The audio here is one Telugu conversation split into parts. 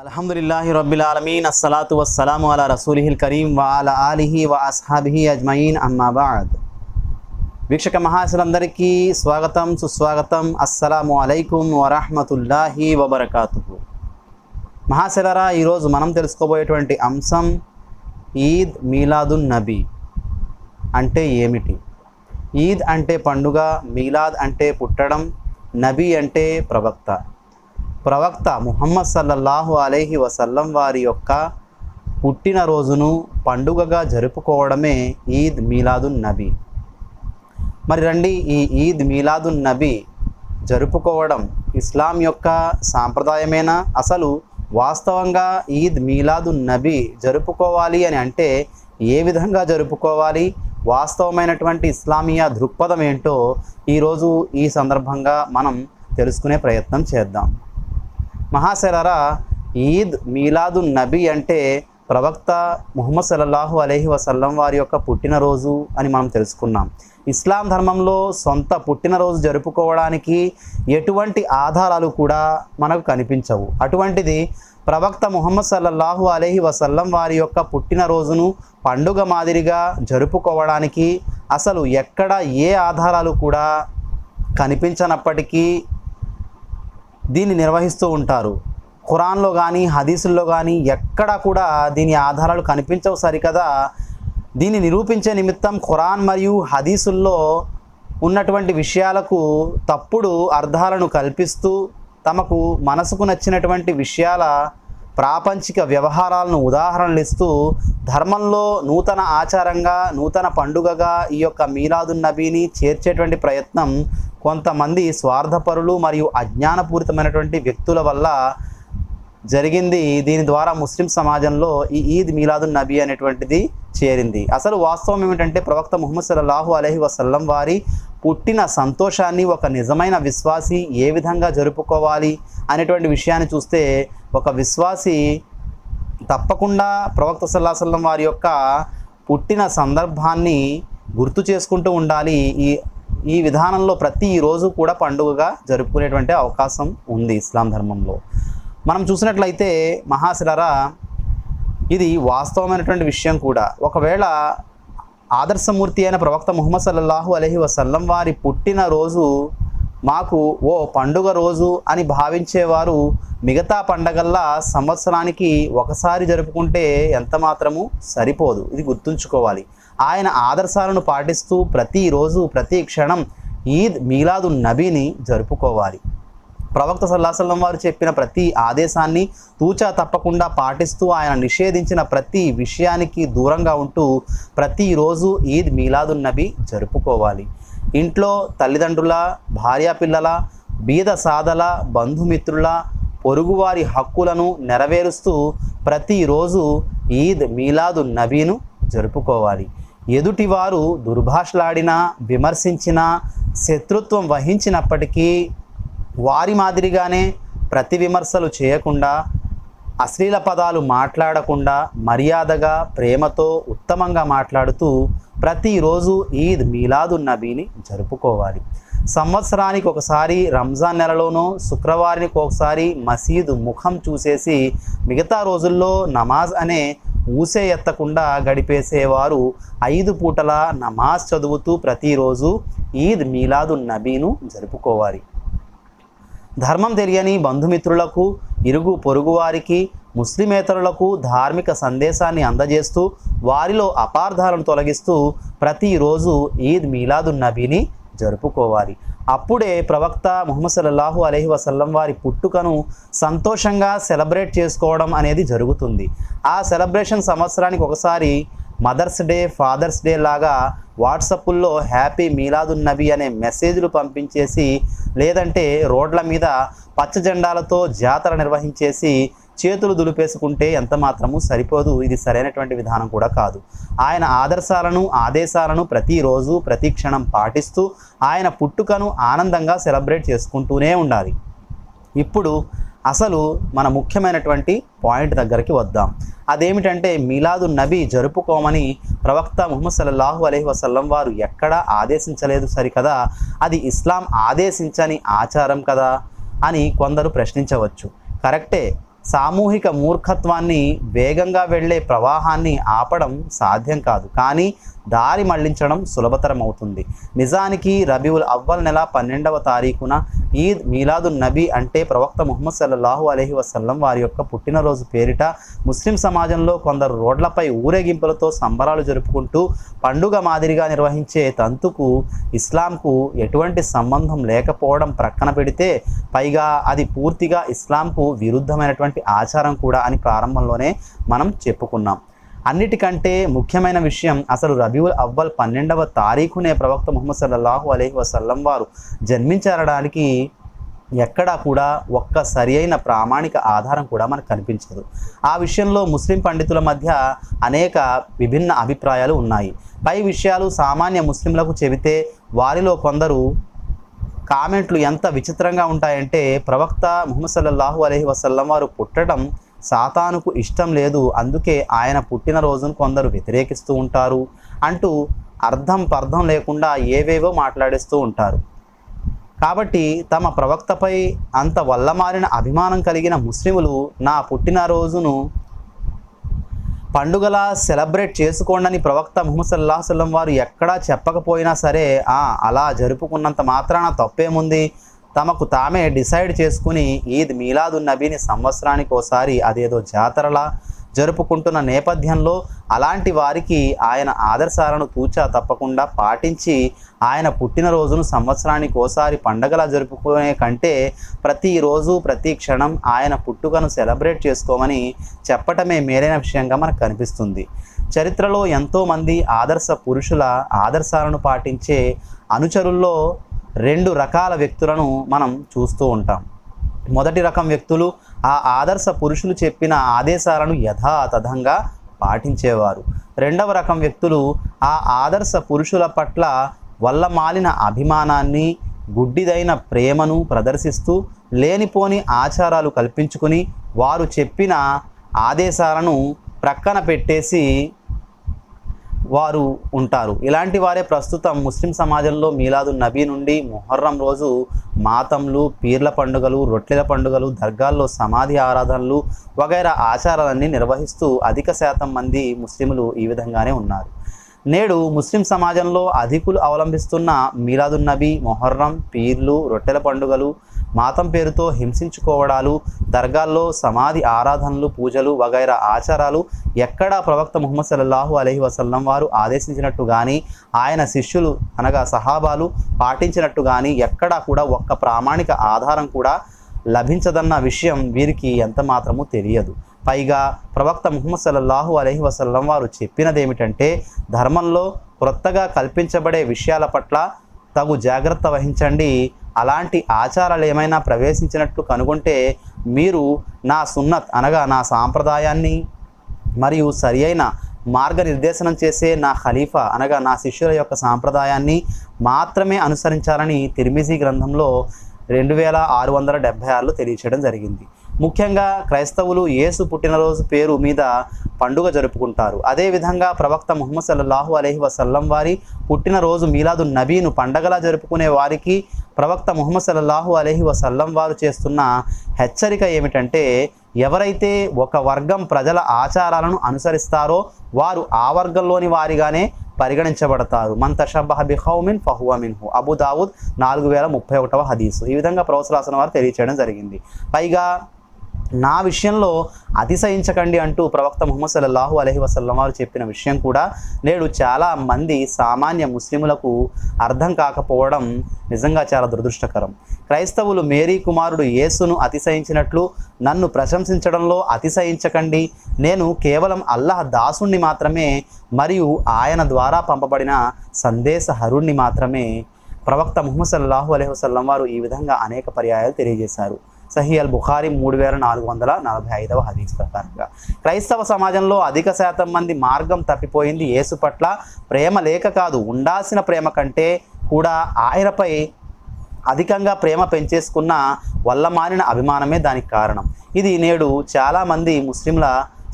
అల్హమ్దులిల్లాహి రబ్బిల్ ఆలమీన్ అస్సలాతు వస్సలాము అలా రసూలిహిల్ కరీం వ అలా ఆలిహి వ అస్హాబిహి అజ్మయీన్ అమ్మాబాద్ వీక్షక మహాశులందరికీ స్వాగతం సుస్వాగతం. అస్సలాము అలైకుం వరహమతుల్లాహి వబర్కాతు మహాశిలరా ఈరోజు మనం తెలుసుకోబోయేటువంటి అంశం ఈద్ మీలాదున్ నబీ అంటే ఏమిటి? ఈద్ అంటే పండుగ మీలాద్ అంటే పుట్టడం నబీ అంటే ప్రవక్త. ప్రవక్త ముహమ్మద్ సల్లల్లాహు అలైహి వసల్లం వారి యొక్క పుట్టినరోజును పండుగగా జరుపుకోవడమే ఈద్ మీలాదున్ నబీ. మరి రండి ఈ ఈద్ మీలాదున్ నబీ జరుపుకోవడం ఇస్లాం యొక్క సాంప్రదాయమేనా? అసలు వాస్తవంగా ఈద్ మీలాదున్ నబీ జరుపుకోవాలి అని అంటే ఏ విధంగా జరుపుకోవాలి? వాస్తవమైనటువంటి ఇస్లామీయ దృక్పథం ఏంటో ఈరోజు ఈ సందర్భంగా మనం తెలుసుకునే ప్రయత్నం చేద్దాం. మహాశరరా ఈద్ మీలాదు నబీ అంటే ప్రవక్త ముహమ్మద్ సల్లల్లాహు అలైహి వసల్లం వారి యొక్క పుట్టినరోజు అని మనం తెలుసుకున్నాం. ఇస్లాం ధర్మంలో సొంత పుట్టినరోజు జరుపుకోవడానికి ఎటువంటి ఆధారాలు కూడా మనకు కనిపించవు. అటువంటిది ప్రవక్త ముహమ్మద్ సల్లల్లాహు అలైహి వసల్లం వారి యొక్క పుట్టినరోజును పండుగ మాదిరిగా జరుపుకోవడానికి అసలు ఎక్కడ ఏ ఆధారాలు కూడా కనిపించనప్పటికీ దీన్ని నిర్వహిస్తూ ఉంటారు. ఖురాన్లో కానీ హదీసుల్లో కానీ ఎక్కడా కూడా దీని ఆధారాలు కనిపించవు సరికదా. దీన్ని నిరూపించే నిమిత్తం ఖురాన్ మరియు హదీసుల్లో ఉన్నటువంటి విషయాలకు తప్పుడు అర్థాలను కల్పిస్తూ తమకు మనసుకు నచ్చినటువంటి విషయాల ప్రాపంచిక వ్యవహారాలను ఉదాహరణలు ఇస్తూ ధర్మంలో నూతన ఆచారంగా నూతన పండుగగా ఈ యొక్క మీలాదు నబీని చేర్చేటువంటి ప్రయత్నం కొంతమంది స్వార్థపరులు మరియు అజ్ఞానపూరితమైనటువంటి వ్యక్తుల వల్ల జరిగింది. దీని ద్వారా ముస్లిం సమాజంలో ఈ ఈద్ మీలాదున్ నబీ అనేటువంటిది చేరింది. అసలు వాస్తవం ఏమిటంటే ప్రవక్త ముహమ్మద్ సల్లాహు అలహి వసల్లం వారి పుట్టిన సంతోషాన్ని ఒక నిజమైన విశ్వాసి ఏ విధంగా జరుపుకోవాలి అనేటువంటి విషయాన్ని చూస్తే ఒక విశ్వాసి తప్పకుండా ప్రవక్త సల్లాసల్లం వారి యొక్క పుట్టిన సందర్భాన్ని గుర్తు చేసుకుంటూ ఉండాలి. ఈ ఈ విధానంలో ప్రతి రోజు కూడా పండుగగా జరుపుకునేటువంటి అవకాశం ఉంది ఇస్లాం ధర్మంలో. మనం చూసినట్లయితే మహాశిలరా ఇది వాస్తవమైనటువంటి విషయం కూడా. ఒకవేళ ఆదర్శమూర్తి అయిన ప్రవక్త ముహమ్మద్ సల్లల్లాహు అలహి వసల్లం వారి పుట్టినరోజు మాకు ఓ పండుగ రోజు అని భావించేవారు మిగతా పండగల్లా సంవత్సరానికి ఒకసారి జరుపుకుంటే ఎంత మాత్రము సరిపోదు. ఇది గుర్తుంచుకోవాలి. ఆయన ఆదర్శాలను పాటిస్తూ ప్రతిరోజు ప్రతి క్షణం ఈద్ మీలాదు నబీని జరుపుకోవాలి. ప్రవక్త సల్లాసల్లం వారు చెప్పిన ప్రతి ఆదేశాన్ని తూచా తప్పకుండా పాటిస్తూ ఆయన నిషేధించిన ప్రతి విషయానికి దూరంగా ఉంటూ ప్రతిరోజు ఈద్ మీలాదున్ నబీ జరుపుకోవాలి. ఇంట్లో తల్లిదండ్రుల భార్యా పిల్లల బీద సాధల బంధుమిత్రుల పొరుగువారి హక్కులను నెరవేరుస్తూ ప్రతిరోజు ఈద్ మీలాదు నబీను జరుపుకోవాలి. ఎదుటివారు దుర్భాషలాడినా విమర్శించినా శత్రుత్వం వహించినప్పటికీ వారి మాదిరిగానే ప్రతి విమర్శలు చేయకుండా అశ్లీల పదాలు మాట్లాడకుండా మర్యాదగా ప్రేమతో ఉత్తమంగా మాట్లాడుతూ ప్రతిరోజు ఈద్ మీలాదు నబీని జరుపుకోవాలి. సంవత్సరానికి ఒకసారి రంజాన్ నెలలోనో శుక్రవారానికి ఒకసారి మసీదు ముఖం చూసేసి మిగతా రోజుల్లో నమాజ్ అనే ఊసే ఎత్తకుండా గడిపేసేవారు ఐదు పూటల నమాజ్ చదువుతూ ప్రతిరోజు ఈద్ మీలాదు నబీను జరుపుకోవాలి. ధర్మం తెలియని బంధుమిత్రులకు ఇరుగు పొరుగువారికి ముస్లిమేతరులకు ధార్మిక సందేశాన్ని అందజేస్తూ వారిలో అపార్థాలను తొలగిస్తూ ప్రతిరోజు ఈద్ మీలాదు నబీని జరుపుకోవాలి. అప్పుడే ప్రవక్త ముహమ్మద్ సల్లల్లాహు అలైహి వసల్లం వారి పుట్టుకను సంతోషంగా సెలబ్రేట్ చేసుకోవడం అనేది జరుగుతుంది. ఆ సెలబ్రేషన్ సంవత్సరానికి ఒకసారి మదర్స్ డే ఫాదర్స్ డే లాగా వాట్సప్పుల్లో హ్యాపీ మీలాదున్ నబీ అనే మెసేజ్లు పంపించేసి లేదంటే రోడ్ల మీద పచ్చ జెండాలతో జాతర నిర్వహించేసి చేతులు దులిపేసుకుంటే ఎంత మాత్రము సరిపోదు. ఇది సరైనటువంటి విధానం కూడా కాదు. ఆయన ఆదర్శాలను ఆదేశాలను ప్రతిరోజు ప్రతి క్షణం పాటిస్తూ ఆయన పుట్టుకను ఆనందంగా సెలబ్రేట్ చేసుకుంటూనే ఉండాలి. ఇప్పుడు అసలు మన ముఖ్యమైనటువంటి పాయింట్ దగ్గరికి వద్దాం. అదేమిటంటే మిలాదు నబీ జరుపుకోమని ప్రవక్త ముహమ్మద్ సల్లాహు అలహి వసల్లం వారు ఎక్కడా ఆదేశించలేదు సరికదా? అది ఇస్లాం ఆదేశించని ఆచారం కదా? అని కొందరు ప్రశ్నించవచ్చు. కరెక్టే. సామూహిక మూర్ఖత్వాన్ని వేగంగా వెళ్ళే ప్రవాహాన్ని ఆపడం సాధ్యం కాదు. కానీ దారి మళ్ళించడం సులభతరం అవుతుంది నిజానికి రబీవుల్ అవ్వల్ నెల పన్నెండవ తారీఖున ఈద్ మీలాదు నబీ అంటే ప్రవక్త ముహమ్మద్ సల్లల్లాహు అలహి వసల్లం వారి యొక్క పుట్టినరోజు పేరిట ముస్లిం సమాజంలో కొందరు రోడ్లపై ఊరేగింపులతో సంబరాలు జరుపుకుంటూ పండుగ మాదిరిగా నిర్వహించే తంతుకు ఇస్లాంకు ఎటువంటి సంబంధం లేకపోవడం ప్రక్కన పెడితే పైగా అది పూర్తిగా ఇస్లాంకు విరుద్ధమైనటువంటి ఆచారం కూడా అని ప్రారంభంలోనే మనం చెప్పుకున్నాం. అన్నిటికంటే ముఖ్యమైన విషయం అసలు రబీవుల్ అవ్వల్ పన్నెండవ తారీఖునే ప్రవక్త ముహమ్మద్ సల్లల్లాహు అలహి వసల్లం వారు జన్మించడానికి ఎక్కడా కూడా ఒక్క సరి అయిన ప్రామాణిక ఆధారం కూడా మనకు కనిపించదు. ఆ విషయంలో ముస్లిం పండితుల మధ్య అనేక విభిన్న అభిప్రాయాలు ఉన్నాయి. పై విషయాలు సామాన్య ముస్లింలకు చెబితే వారిలో కొందరు కామెంట్లు ఎంత విచిత్రంగా ఉంటాయంటే ప్రవక్త ముహమ్మద్ సల్లల్లాహు అలహి వసల్లం వారు పుట్టడం సాతానుకు ఇష్టం లేదు. అందుకే ఆయన పుట్టినరోజును కొందరు వ్యతిరేకిస్తూ ఉంటారు. అంటూ అర్థం పర్థం లేకుండా ఏవేవో మాట్లాడేస్తూ ఉంటారు. కాబట్టి తమ ప్రవక్తపై అంత వల్లమారిన అభిమానం కలిగిన ముస్లిములు నా పుట్టినరోజును పండుగలా సెలబ్రేట్ చేసుకోండని ప్రవక్త ముహమ్మద్ సల్లాహ్ వారు ఎక్కడా చెప్పకపోయినా సరే ఆ అలా జరుపుకున్నంత మాత్రాన తప్పేముంది? తమకు తామే డిసైడ్ చేసుకుని ఈద్ మీలాదున్నబీని సంవత్సరానికి ఒకసారి అదేదో జాతరలా జరుపుకుంటున్న నేపథ్యంలో అలాంటి వారికి ఆయన ఆదర్శాలను తూచా తప్పకుండా పాటించి ఆయన పుట్టినరోజును సంవత్సరానికి ఓసారి పండగలా జరుపుకునే కంటే ప్రతిరోజు ప్రతి క్షణం ఆయన పుట్టుకను సెలబ్రేట్ చేసుకోమని చెప్పటమే మేలైన విషయంగా మనకు కనిపిస్తుంది. చరిత్రలో ఎంతోమంది ఆదర్శ పురుషుల ఆదర్శాలను పాటించే అనుచరుల్లో రెండు రకాల వ్యక్తులను మనం చూస్తూ ఉంటాం. మొదటి రకం వ్యక్తులు ఆ ఆదర్శ పురుషులు చెప్పిన ఆదేశాలను యథాతథంగా పాటించేవారు. రెండవ రకం వ్యక్తులు ఆ ఆదర్శ పురుషుల పట్ల వల్ల మాలిన అభిమానాన్ని గుడ్డిదైన ప్రేమను ప్రదర్శిస్తూ లేనిపోని ఆచారాలు కల్పించుకుని వారు చెప్పిన ఆదేశాలను ప్రక్కన పెట్టేసి వారు ఉంటారు. ఇలాంటి వారే ప్రస్తుతం ముస్లిం సమాజంలో మీలాదు నబీ నుండి మొహర్రం రోజు మాతంలు పీర్ల పండుగలు రొట్టెల పండుగలు దర్గాల్లో సమాధి ఆరాధనలు వగైరా ఆచారాలన్నీ నిర్వహిస్తూ అధిక శాతం మంది ముస్లింలు ఈ విధంగానే ఉన్నారు. నేడు ముస్లిం సమాజంలో అధికులు అవలంబిస్తున్న మీలాదున్నబీ మొహర్రం పీర్లు రొట్టెల పండుగలు మాతం పేరుతో హింసించుకోవడాలు దర్గాల్లో సమాధి ఆరాధనలు పూజలు వగైరా ఆచారాలు ఎక్కడా ప్రవక్త ముహమ్మద్ సల్లాహు అలహి వసల్లం వారు ఆదేశించినట్టు కానీ ఆయన శిష్యులు అనగా సహాబాలు పాటించినట్టు కానీ ఎక్కడా కూడా ఒక్క ప్రామాణిక ఆధారం కూడా లభించదన్న విషయం వీరికి ఎంత మాత్రమూ తెలియదు. పైగా ప్రవక్త ముహమ్మద్ సల్లల్లాహు అలైహి వసల్లం వారు చెప్పినదేమిటంటే ధర్మంలో క్రొత్తగా కల్పించబడే విషయాల పట్ల తగు జాగ్రత్త వహించండి అలాంటి ఆచారాలు ఏమైనా ప్రవేశించినట్లు కనుగొంటే మీరు నా సున్నత్ అనగా నా సాంప్రదాయాన్ని మరియు సరి అయిన మార్గనిర్దేశనం చేసే నా ఖలీఫా అనగా నా శిష్యుల యొక్క సాంప్రదాయాన్ని మాత్రమే అనుసరించాలని తిరిమిజీ గ్రంథంలో రెండు వేల ఆరు వందల డెబ్భై ఆరులో తెలియచేయడం జరిగింది. ముఖ్యంగా క్రైస్తవులు యేసు పుట్టినరోజు పేరు మీద పండుగ జరుపుకుంటారు. అదేవిధంగా ప్రవక్త ముహమ్మద్ సల్లల్లాహు అలహి వసల్లం వారి పుట్టినరోజు మీలాదు నబీను పండగలా జరుపుకునే వారికి ప్రవక్త ముహమ్మద్ సల్లల్లాహు అలహి వసల్లం వారు చేస్తున్న హెచ్చరిక ఏమిటంటే ఎవరైతే ఒక వర్గం ప్రజల ఆచారాలను అనుసరిస్తారో వారు ఆ వర్గంలోని వారిగానే పరిగణించబడతారు. మన్ తషబ్బహ బిహౌమిన్ ఫహువ మిన్హు. అబు నాలుగు వేల ముప్పై ఒకటవ హదీసు. ఈ విధంగా ప్రవసరాసన వారు తెలియచేయడం జరిగింది. పైగా నా విషయంలో అతిశయించకండి అంటూ ప్రవక్త ముహమ్మద్ సల్లల్లాహు అలహి వసల్లం వారు చెప్పిన విషయం కూడా నేడు చాలా మంది సామాన్య ముస్లిములకు అర్థం కాకపోవడం నిజంగా చాలా దురదృష్టకరం. క్రైస్తవులు మేరీ కుమారుడు యేసును అతిశయించినట్లు నన్ను ప్రశంసించడంలో అతిశయించకండి. నేను కేవలం అల్లాహ్ దాసుణ్ణి మాత్రమే మరియు ఆయన ద్వారా పంపబడిన సందేశహరుణ్ణి మాత్రమే ప్రవక్త ముహమ్మద్ సల్లాహు అలైహి వసల్లం వారు ఈ విధంగా అనేక పర్యాయాలు తెలియజేశారు. సహీ అల్ బుఖారి మూడు వేల నాలుగు వందల నలభై ఐదవ హదీస్ ప్రకారంగా. క్రైస్తవ సమాజంలో అధిక శాతం మంది మార్గం తప్పిపోయింది. యేసు పట్ల ప్రేమ లేక కాదు ఉండాల్సిన ప్రేమ కంటే కూడా ఆయనపై అధికంగా ప్రేమ పెంచేసుకున్న వల్ల మారిన అభిమానమే దానికి కారణం. ఇది నేడు చాలామంది ముస్లింల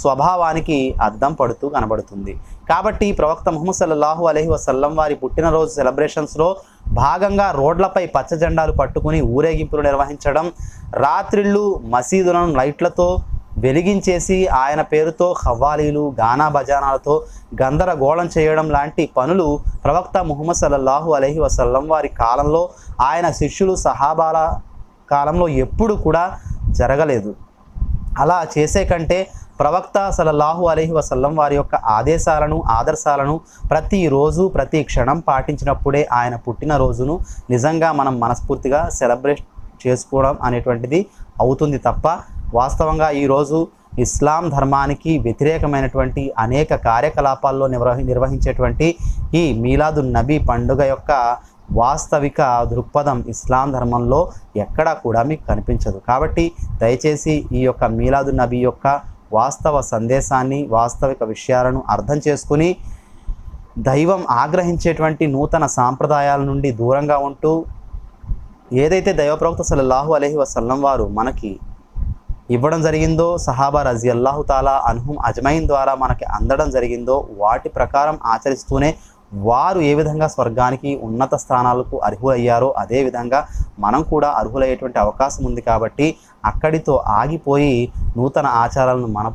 స్వభావానికి అద్దం పడుతూ కనబడుతుంది. కాబట్టి ప్రవక్త ముహమ్మద్ సల్లల్లాహు అలహి వసల్లం వారి పుట్టినరోజు సెలబ్రేషన్స్లో భాగంగా రోడ్లపై పచ్చ జెండాలు పట్టుకుని ఊరేగింపులు నిర్వహించడం రాత్రిళ్ళు మసీదులను లైట్లతో వెలిగించేసి ఆయన పేరుతో ఖవ్వాలీలు గానా బజానాలతో గందరగోళం చేయడం లాంటి పనులు ప్రవక్త ముహమ్మద్ సల్లల్లాహు అలహి వసల్లం వారి కాలంలో ఆయన శిష్యులు సహాబాల కాలంలో ఎప్పుడు కూడా జరగలేదు. అలా చేసే కంటే ప్రవక్త సలల్లాహు అలహి వసల్లం వారి యొక్క ఆదేశాలను ఆదర్శాలను ప్రతిరోజు ప్రతి క్షణం పాటించినప్పుడే ఆయన పుట్టినరోజును నిజంగా మనం మనస్ఫూర్తిగా సెలబ్రేట్ చేసుకోవడం అనేటువంటిది అవుతుంది తప్ప వాస్తవంగా ఈరోజు ఇస్లాం ధర్మానికి వ్యతిరేకమైనటువంటి అనేక కార్యకలాపాల్లో నిర్వహి నిర్వహించేటువంటి ఈ మీలాదు నబీ పండుగ యొక్క వాస్తవిక దృక్పథం ఇస్లాం ధర్మంలో ఎక్కడా కూడా మీకు కనిపించదు. కాబట్టి దయచేసి ఈ యొక్క మీలాదు నబీ యొక్క వాస్తవ సందేశాన్ని వాస్తవిక విషయాలను అర్థం చేసుకుని దైవం ఆగ్రహించేటువంటి నూతన సాంప్రదాయాల నుండి దూరంగా ఉంటూ ఏదైతే దైవప్రవక్త సలల్లాహు అలహి వసల్లం వారు మనకి ఇవ్వడం జరిగిందో సహాబా రజీ అల్లాహు తాలా అన్హుం అజ్మైన్ ద్వారా మనకి అందడం జరిగిందో వాటి ప్రకారం ఆచరిస్తూనే వారు ఏ విధంగా స్వర్గానికి ఉన్నత స్థానాలకు అర్హులయ్యారో అదేవిధంగా మనం కూడా అర్హులయ్యేటువంటి అవకాశం ఉంది కాబట్టి అక్కడితో ఆగిపోయి నూతన ఆచారాలను మన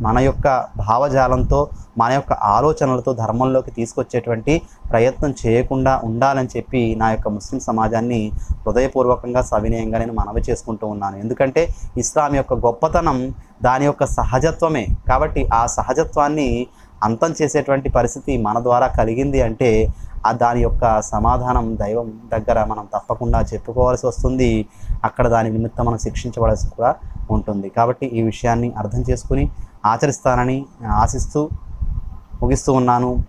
మన యొక్క భావజాలంతో మన యొక్క ఆలోచనలతో ధర్మంలోకి తీసుకొచ్చేటువంటి ప్రయత్నం చేయకుండా ఉండాలని చెప్పి నా యొక్క ముస్లిం సమాజాన్ని హృదయపూర్వకంగా సవినయంగా నేను మనవి చేసుకుంటూ ఉన్నాను. ఎందుకంటే ఇస్లాం యొక్క గొప్పతనం దాని యొక్క సహజత్వమే. కాబట్టి ఆ సహజత్వాన్ని అంతం చేసేటువంటి పరిస్థితి మన ద్వారా కలిగింది అంటే ఆ దాని యొక్క సమాధానం దైవం దగ్గర మనం తప్పకుండా చెప్పుకోవాల్సి వస్తుంది. అక్కడ దాని నిమిత్తం మనం శిక్షించవలసి కూడా ఉంటుంది. కాబట్టి ఈ విషయాన్ని అర్థం చేసుకుని ఆచరిస్తానని ఆశిస్తూ ముగిస్తూ ఉన్నాను.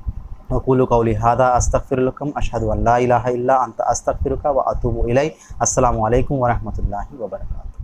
వకూలు కౌలి హాదా అస్తఫిరులకం అషహదు అల్లా ఇలాహ ఇల్లా అంత అస్తఫిరుక వ అతుబు ఇలై. అస్సలం అయికం వరహమతుల్లాహి వబర్కాతు.